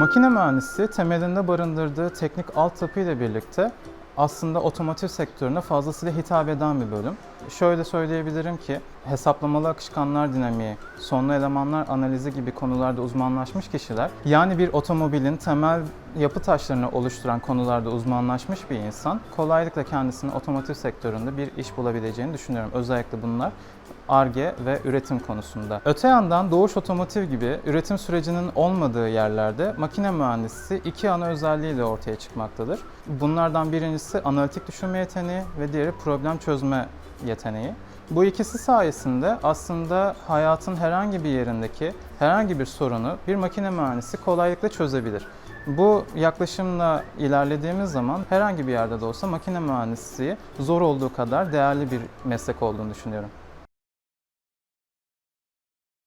Makine mühendisi temelinde barındırdığı teknik altyapı ile birlikte aslında otomotiv sektörüne fazlasıyla hitap eden bir bölüm. Şöyle söyleyebilirim ki hesaplamalı akışkanlar dinamiği, sonlu elemanlar analizi gibi konularda uzmanlaşmış kişiler, yani bir otomobilin temel yapı taşlarını oluşturan konularda uzmanlaşmış bir insan kolaylıkla kendisini otomotiv sektöründe bir iş bulabileceğini düşünüyorum. Özellikle bunlar ARGE ve üretim konusunda. Öte yandan Doğuş Otomotiv gibi üretim sürecinin olmadığı yerlerde makine mühendisi iki ana özelliğiyle ortaya çıkmaktadır. Bunlardan birincisi analitik düşünme yeteneği ve diğeri problem çözme yeteneği. Bu ikisi sayesinde aslında hayatın herhangi bir yerindeki herhangi bir sorunu bir makine mühendisi kolaylıkla çözebilir. Bu yaklaşımla ilerlediğimiz zaman herhangi bir yerde de olsa makine mühendisliği zor olduğu kadar değerli bir meslek olduğunu düşünüyorum.